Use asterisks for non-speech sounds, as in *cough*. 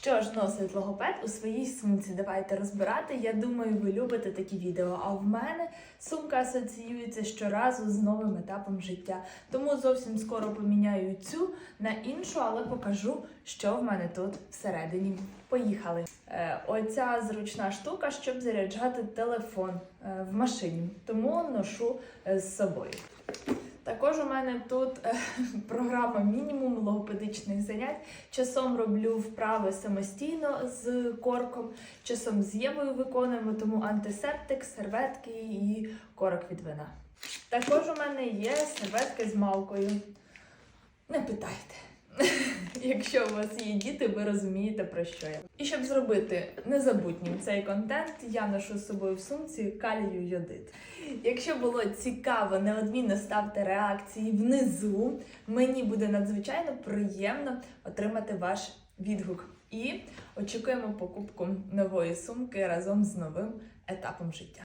Що ж носить логопед у своїй сумці? Давайте розбирати. Я думаю, ви любите такі відео. А в мене сумка асоціюється щоразу з новим етапом життя. Тому зовсім скоро поміняю цю на іншу, але покажу, що в мене тут всередині. Поїхали. Е, оця зручна штука, щоб заряджати телефон е, в машині. Тому ношу е, з собою. Також у мене тут е, *laughs* програма мінімум логопедичних занять. Часом роблю вправи самостійно з корком, часом з Євою виконуємо, тому антисептик, серветки і корок від вина. Також у мене є серветки з малкою. Не питайте. *laughs* Якщо у вас є діти, ви розумієте про що я. І щоб зробити незабутнім цей контент, я ношу з собою в сумці калію йодит. Якщо було цікаво, неодмінно ставте реакції внизу. Мені буде надзвичайно приємно отримати ваш відгук. І очікуємо покупку нової сумки разом з новим етапом життя.